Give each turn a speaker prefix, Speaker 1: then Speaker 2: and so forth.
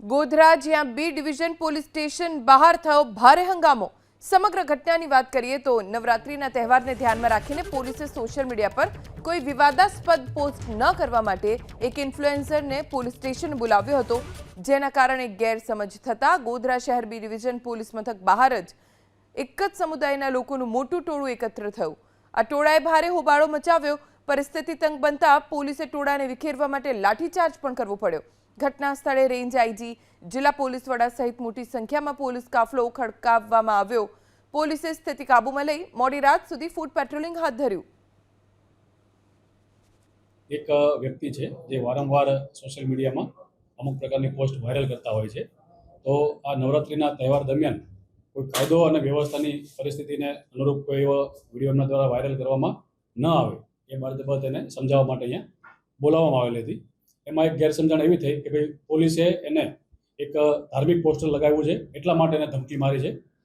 Speaker 1: ગોધરા જ્યાં B division police station બહાર થયો ભારે હંગામો. સમગ્ર ઘટનાની વાત કરીએ તો નવરાત્રિના તહેવારને ધ્યાનમાં રાખીને પોલીસે સોશિયલ મીડિયા પર કોઈ વિવાદાસ્પદ પોસ્ટ ન કરવા માટે એક ઇન્ફ્લુએન્સરને પોલીસ સ્ટેશન બોલાવ્યો હતો. જેના કારણે ગેરસમજ થતાં ગોધરા શહેર બી ડિવિઝન પોલીસ મથક બહાર જ એક જ સમુદાયના લોકોનું મોટું ટોળું એકત્ર થયું. આ ટોળાએ ભારે હોબાળો મચાવ્યો. પરિસ્થિતિ તંગ બનતા પોલીસે ટોળાને વિખેરવા માટે લાઠીચાર્જ પણ કરવો પડ્યો. ઘટના સ્થળે રેન્જ આઈજી, જિલ્લા પોલીસ વડા સહિત મોટી સંખ્યામાં પોલીસ કાફલો ખડકાવવામાં આવ્યો. પોલીસે સ્થિતિ કાબૂમાં લઈ મોડી રાત સુધી ફૂડ પેટ્રોલિંગ હાથ ધર્યું.
Speaker 2: એક વ્યક્તિ છે જે વારંવાર સોશિયલ મીડિયામાં અમુક પ્રકારની પોસ્ટ વાયરલ કરતા હોય છે. તો આ નવરાત્રિના તહેવાર દરમિયાન કોઈ કાયદો અને વ્યવસ્થાની પરિસ્થિતિને અનુરૂપ કોઈ એવો વીડિયો એમના દ્વારા વાયરલ કરવામાં ન આવે, એ બાબત એને સમજાવવા માટે અહીંયા બોલાવવામાં આવેલી હતી. એમાં એક ગેરસમજણ એવી થઈ કે ભાઈ પોલીસે એને એક ધાર્મિક પોસ્ટર લગાવ્યું છે, એટલા માટે એને ધમકી મારી છે.